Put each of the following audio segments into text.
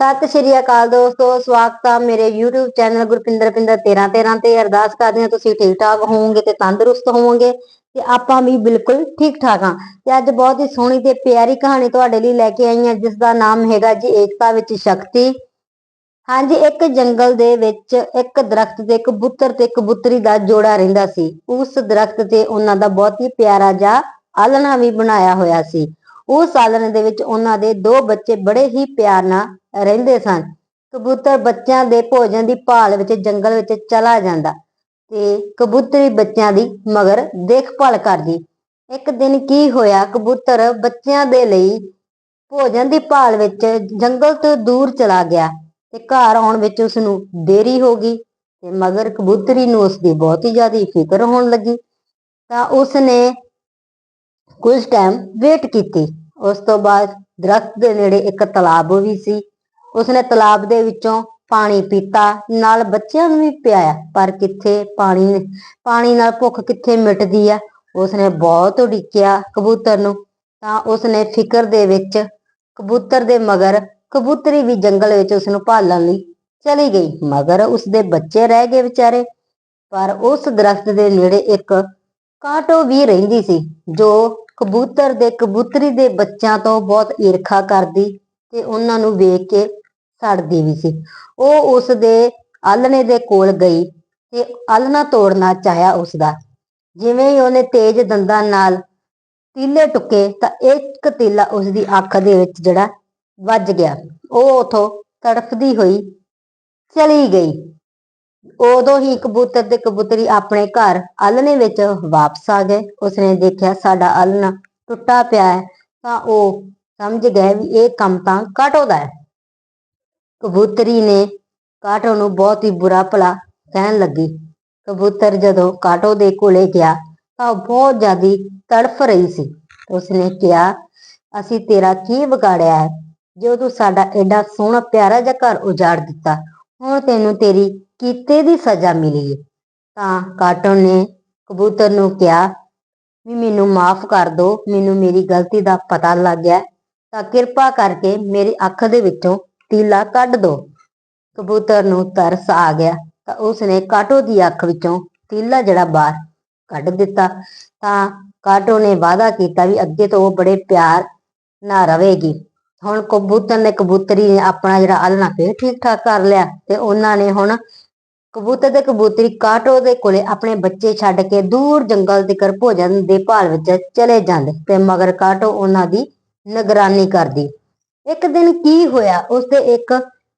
ਸਤਿ ਸ਼੍ਰੀ ਅਕਾਲ ਦੋਸਤੋ, ਸਵਾਗਤ ਆ ਮੇਰੇ YouTube ਚੈਨਲ ਗੁਰਪਿੰਦਰ ਪਿੰਦਰ 13 13 ਤੇ। ਅਰਦਾਸ ਕਰਦੇ ਹਾਂ ਤੁਸੀਂ ਠੀਕ ਠਾਕ ਹੋਵੋਗੇ ਤੇ ਤੰਦਰੁਸਤ ਹੋਵੋਗੇ ਤੇ ਆਪਾਂ ਵੀ ਬਿਲਕੁਲ ਠੀਕ ਠਾਕ ਹਾਂ ਤੇ ਅੱਜ ਬਹੁਤ ਹੀ ਸੋਹਣੀ ਤੇ ਪਿਆਰੀ ਕਹਾਣੀ ਤੁਹਾਡੇ ਲਈ ਲੈ ਕੇ ਆਈ ਹਾਂ ਜਿਸ ਦਾ ਨਾਮ ਹੈਗਾ ਜੀ ਏਕਤਾ ਵਿੱਚ ਸ਼ਕਤੀ। ਹਾਂਜੀ, ਇੱਕ ਜੰਗਲ ਦੇ ਵਿੱਚ ਇੱਕ ਦਰਖਤ ਤੇ ਕਬੂਤਰ ਤੇ ਕਬੂਤਰੀ ਦਾ ਜੋੜਾ ਰਹਿੰਦਾ ਸੀ। ਉਸ ਦਰਖਤ ਤੇ ਉਹਨਾਂ ਦਾ ਬਹੁਤ ਹੀ ਪਿਆਰਾ ਜਿਹਾ ਆਲਣਾ ਵੀ ਬਣਾਇਆ ਹੋਇਆ ਸੀ। ਉਸ ਆਲਣੇ ਦੇ ਵਿੱਚ ਉਹਨਾਂ ਦੇ ਦੋ ਬੱਚੇ ਬੜੇ ਹੀ ਪਿਆਰ ਨਾਲ ਰਹਿੰਦੇ ਸਨ। ਕਬੂਤਰ ਬੱਚਿਆਂ ਦੇ ਭੋਜਨ ਦੀ ਭਾਲ ਵਿੱਚ ਜੰਗਲ ਵਿੱਚ ਚਲਾ ਜਾਂਦਾ ਤੇ ਕਬੂਤਰੀ ਬੱਚਿਆਂ ਦੀ ਮਗਰ ਦੇਖਭਾਲ ਕਰਦੀ। ਇੱਕ ਦਿਨ ਕੀ ਹੋਇਆ, ਕਬੂਤਰ ਬੱਚਿਆਂ ਦੇ ਲਈ ਭੋਜਨ ਦੀ ਭਾਲ ਵਿੱਚ ਜੰਗਲ ਤੋਂ ਦੂਰ ਚਲਾ ਗਿਆ ਤੇ ਘਰ ਆਉਣ ਵਿੱਚ ਉਸ ਨੂੰ ਦੇਰੀ ਹੋ ਗਈ ਤੇ ਮਗਰ ਕਬੂਤਰੀ ਨੂੰ ਉਸ ਦੀ ਬਹੁਤ ਹੀ ਜ਼ਿਆਦਾ ਫਿਕਰ ਹੋਣ ਲੱਗੀ। ਤਾਂ ਉਸ ਨੇ ਕੁਝ ਟਾਈਮ ਵੇਟ ਕੀਤੀ। ਉਸ ਤੋਂ ਬਾਅਦ ਦਰਖਤ ਦੇ ਨੇੜੇ ਇੱਕ ਤਲਾਬ ਵੀ ਸੀ। ਉਸਨੇ ਤਲਾਬ ਦੇ ਵਿੱਚੋਂ ਪਾਣੀ ਪੀਤਾ। ਨਾਲ ਬੱਚਿਆਂ ਨੂੰ ਵੀ ਪਿਆਇਆ। ਪਰ ਕਿੱਥੇ ਪਾਣੀ ਪਾਣੀ ਨਾਲ ਭੁੱਖ ਕਿੱਥੇ ਮਿਟਦੀ ਆ? ਉਸਨੇ ਬਹੁਤ ਉਡੀਕਿਆ ਕਬੂਤਰ ਨੂੰ। ਤਾਂ ਉਸਨੇ ਫਿਕਰ ਦੇ ਵਿੱਚ ਕਬੂਤਰ ਦੇ ਮਗਰ ਕਬੂਤਰੀ ਵੀ ਜੰਗਲ ਵਿੱਚ ਉਸ ਨੂੰ ਭਾਲਣ ਲਈ ਚਲੀ ਗਈ। ਮਗਰ ਉਸਦੇ ਬੱਚੇ ਰਹਿ ਗਏ ਵਿਚਾਰੇ। ਪਰ ਉਸ ਦਰਖਤ ਦੇ ਨੇੜੇ ਇੱਕ ਕਾਟੋ ਵੀ ਰਹਿੰਦੀ ਸੀ, ਜੋ ਕਬੂਤਰ ਦੇ ਕਬੂਤਰੀ ਦੇ ਬੱਚਿਆਂ ਤੋਂ ਬਹੁਤ ਈਰਖਾ ਕਰਦੀ ਤੇ ਉਹਨਾਂ ਨੂੰ ਵੇਖ ਕੇ ਸੜਦੀ ਵੀ ਸੀ। ਉਹ ਉਸ ਦੇ ਆਲਣੇ ਦੇ ਕੋਲ ਗਈ ਤੇ ਆਲਣਾ ਤੋੜਨਾ ਚਾਹਿਆ ਉਸ ਦਾ ਜਿਵੇਂ ਹੀ ਉਹਨੇ ਤੇਜ਼ ਦੰਦਾਂ ਨਾਲ ਤੀਲੇ ਟੁੱਕੇ ਤਾਂ ਇੱਕ ਤੀਲਾ ਉਸ ਦੀ ਅੱਖ ਦੇ ਵਿੱਚ ਜਿਹੜਾ ਵੱਜ ਗਿਆ। ਉਹ ਉਥੋਂ ਤੜਫਦੀ ਹੋਈ ਚਲੀ ਗਈ। ਉਦੋਂ ਹੀ ਕਬੂਤਰ ਤੇ ਕਬੂਤਰੀ ਆਪਣੇ ਘਰ ਆਲਣੇ ਵਿੱਚ ਵਾਪਸ ਆ ਗਏ। ਉਸਨੇ ਦੇਖਿਆ ਸਾਡਾ ਆਲਣਾ ਟੁੱਟਾ ਪਿਆ ਹੈ, ਤਾਂ ਉਹ ਸਮਝ ਗਏ ਵੀ ਇਹ ਕੰਮ ਤਾਂ ਕਾਟੋ ਦਾ ਹੈ। ਕਬੂਤਰੀ ਨੇ ਕਾਟੋ ਨੂੰ ਬਹੁਤ ਹੀ ਬੁਰਾ ਭਲਾ ਕਹਿਣ ਲੱਗੀ। ਕਬੂਤਰ ਜਦੋਂ ਕਾਟੋ ਦੇ ਕੋਲੇ ਗਿਆ, ਤਾਂ ਉਹ ਬਹੁਤ ਜ਼ਿਆਦੀ ਤੜਫ ਰਹੀ ਸੀ। ਉਸਨੇ ਕਿਹਾ, ਅਸੀਂ ਤੇਰਾ ਕੀ ਵਿਗਾੜਿਆ ਹੈ? ਜੋ ਤੂੰ ਸਾਡਾ ਐਡਾ ਸੋਹਣਾ ਪਿਆਰਾ ਜਿਹਾ ਘਰ ਉਜਾੜ ਦਿੱਤਾ ਹੁਣ ਤੈਨੂੰ ਤੇਰੀ ਕੀਤੇ ਦੀ ਸਜ਼ਾ ਮਿਲੀ ਹੈ ਤਾਂ ਕਾਟੋ ਨੇ ਕਬੂਤਰ ਨੂੰ ਕਿਹਾ, ਵੀ ਮੈਨੂੰ ਮਾਫ ਕਰ ਦਿਓ ਮੈਨੂੰ ਮੇਰੀ ਗਲਤੀ ਦਾ ਪਤਾ ਲੱਗ ਗਿਆ, ਤਾਂ ਕਿਰਪਾ ਕਰਕੇ ਮੇਰੀ ਅੱਖ ਦੇ ਵਿੱਚੋਂ ਤੀਲਾ ਕੱਢ ਦਿਓ ਕਬੂਤਰ ਨੂੰ ਤਰਸ ਆ ਗਿਆ, ਤਾਂ ਉਸਨੇ ਕਾਟੋ ਦੀ ਅੱਖ ਵਿੱਚੋਂ ਤੀਲਾ ਜਿਹੜਾ ਬਾਹਰ ਕੱਢ ਦਿੱਤਾ। ਤਾਂ ਕਾਟੋ ਨੇ ਵਾਅਦਾ ਕੀਤਾ ਵੀ ਅੱਗੇ ਤੋਂ ਉਹ ਬੜੇ ਪਿਆਰ ਨਾਲ ਰਹੇਗੀ ਹੁਣ ਕਬੂਤਰ ਨੇ ਕਬੂਤਰੀ ਨੇ ਆਪਣਾ ਜਿਹੜਾ ਆਲਣਾ ਫੇਰ ਠੀਕ ਠਾਕ ਕਰ ਲਿਆ ਤੇ ਉਹਨਾਂ ਨੇ ਹੁਣ ਕਬੂਤਰ ਤੇ ਕਬੂਤਰੀ ਕਾਟੋ ਦੇ ਕੋਲੇ ਆਪਣੇ ਬੱਚੇ ਛੱਡ ਕੇ ਦੂਰ ਜੰਗਲ ਤੀਕਰ ਭੋਜਨ ਦੇ ਭਾਲ ਵਿੱਚ ਚਲੇ ਜਾਂਦੇ ਤੇ ਮਗਰ ਕਾਟੋ ਉਹਨਾਂ ਦੀ ਨਿਗਰਾਨੀ ਕਰਦੀ। ਇੱਕ ਦਿਨ ਕੀ ਹੋਇਆ, ਉਸਦੇ ਇੱਕ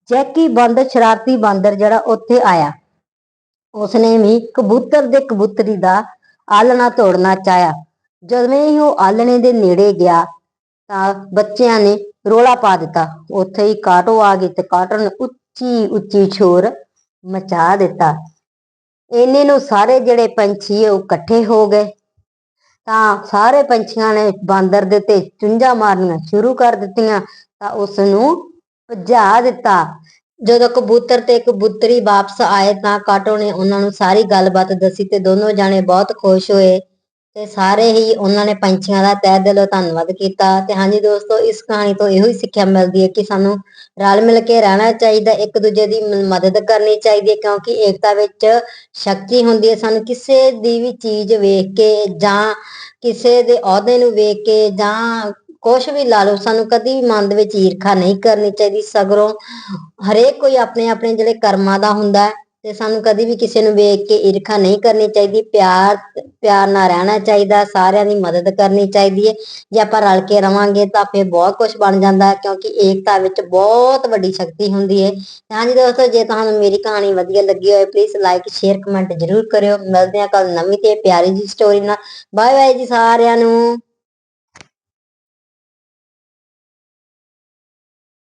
ਜੈਕੀ ਬੰਦਰ ਸ਼ਰਾਰਤੀ ਬਾਂਦਰ ਜਿਹੜਾ ਉੱਥੇ ਆਇਆ। ਉਸਨੇ ਵੀ ਕਬੂਤਰ ਦੇ ਕਬੂਤਰੀ ਦਾ ਆਲਣਾ ਤੋੜਨਾ ਚਾਹਿਆ। ਜਦੋਂ ਹੀ ਉਹ ਆਲਣੇ ਦੇ ਨੇੜੇ ਗਿਆ ਤਾਂ ਬੱਚਿਆਂ ਨੇ ਰੋਲਾ ਪਾ ਦਿੱਤਾ। ਉੱਥੇ ਹੀ ਕਾਟੋ ਆ ਗਈ ਤੇ ਕਾਟੋ ਨੇ ਉੱਚੀ ਉੱਚੀ ਛੋਰ ਮਚਾ ਦਿੱਤਾ। ਇਹਨੇ ਨੂੰ ਸਾਰੇ ਜਿਹੜੇ ਪੰਛੀ ਉਹ ਇਕੱਠੇ ਹੋ ਗਏ। ਤਾਂ ਸਾਰੇ ਪੰਛੀਆਂ ਨੇ ਬਾਂਦਰ ਦੇ ਤੇ ਚੁੰਝਾਂ ਮਾਰਨੀਆਂ ਸ਼ੁਰੂ ਕਰ ਦਿੱਤੀਆਂ ਤਾਂ ਉਸ ਨੂੰ ਭਜਾ ਦਿੱਤਾ। ਜਦੋਂ ਕਬੂਤਰ ਤੇ ਕਬੂਤਰੀ ਵਾਪਸ ਆਏ ਤਾਂ ਕਾਟੋ ਨੇ ਉਹਨਾਂ ਨੂੰ ਸਾਰੀ ਗੱਲਬਾਤ ਦੱਸੀ ਤੇ ਦੋਨੋਂ ਜਾਣੇ ਬਹੁਤ ਖੁਸ਼ ਹੋਏ। ਤੇ ਸਾਰੇ ਹੀ ਉਹਨਾਂ ਨੇ ਪੰਛੀਆਂ ਦਾ ਤਹਿ ਦਿਲੋਂ ਧੰਨਵਾਦ ਕੀਤਾ ਤੇ ਹਾਂਜੀ ਦੋਸਤੋ, ਇਸ ਕਹਾਣੀ ਤੋਂ ਇਹੋ ਹੀ ਸਿੱਖਿਆ ਮਿਲਦੀ ਹੈ ਕਿ ਸਾਨੂੰ ਰਲ ਮਿਲ ਕੇ ਰਹਿਣਾ ਚਾਹੀਦਾ, ਇੱਕ ਦੂਜੇ ਦੀ ਮਦਦ ਕਰਨੀ ਚਾਹੀਦੀ ਹੈ ਕਿਉਂਕਿ ਏਕਤਾ ਵਿੱਚ ਸ਼ਕਤੀ ਹੁੰਦੀ ਹੈ। ਸਾਨੂੰ ਕਿਸੇ ਦੀ ਵੀ ਚੀਜ਼ ਵੇਖ ਕੇ ਜਾਂ ਕਿਸੇ ਦੇ ਅਹੁਦੇ ਨੂੰ ਵੇਖ ਕੇ ਜਾਂ ਕੁਛ ਵੀ ਲਾ ਲਓ, ਸਾਨੂੰ ਕਦੀ ਵੀ ਮਨ ਦੇ ਵਿੱਚ ਈਰਖਾ ਨਹੀਂ ਕਰਨੀ ਚਾਹੀਦੀ। ਸਗਰੋਂ ਹਰੇਕ ਕੋਈ ਆਪਣੇ ਆਪਣੇ ਜਿਹੜੇ ਕਰਮਾਂ ਦਾ ਹੁੰਦਾ ਹੈ ਤੇ ਸਾਨੂੰ ਕਦੀ ਵੀ ਕਿਸੇ ਨੂੰ ਵੇਖ ਕੇ ਈਰਖਾ ਨਹੀਂ ਕਰਨੀ ਚਾਹੀਦੀ, ਪਿਆਰ ਪਿਆਰ ਨਾਲ ਰਹਿਣਾ ਚਾਹੀਦਾ, ਸਾਰਿਆਂ ਦੀ ਮਦਦ ਕਰਨੀ ਚਾਹੀਦੀ ਹੈ। ਜੇ ਆਪਾਂ ਰਲ ਕੇ ਰਵਾਂਗੇ ਤਾਂ ਫਿਰ ਬਹੁਤ ਕੁਝ ਬਣ ਜਾਂਦਾ ਕਿਉਂਕਿ ਏਕਤਾ ਵਿੱਚ ਬਹੁਤ ਵੱਡੀ ਸ਼ਕਤੀ ਹੁੰਦੀ ਹੈ। ਹਾਂਜੀ ਦੋਸਤੋ, ਜੇ ਤੁਹਾਨੂੰ ਮੇਰੀ ਕਹਾਣੀ ਵਧੀਆ ਲੱਗੀ ਹੋਵੇ ਪਲੀਜ਼ ਲਾਈਕ ਸ਼ੇਅਰ ਕਮੈਂਟ ਜ਼ਰੂਰ ਕਰਿਓ। ਮਿਲਦੇ ਹਾਂ ਕੱਲ ਨਵੀਂ ਤੇ ਪਿਆਰੀ ਜੀ ਸਟੋਰੀ ਨਾਲ। ਬਾਏ ਬਾਏ ਜੀ ਸਾਰਿਆਂ ਨੂੰ।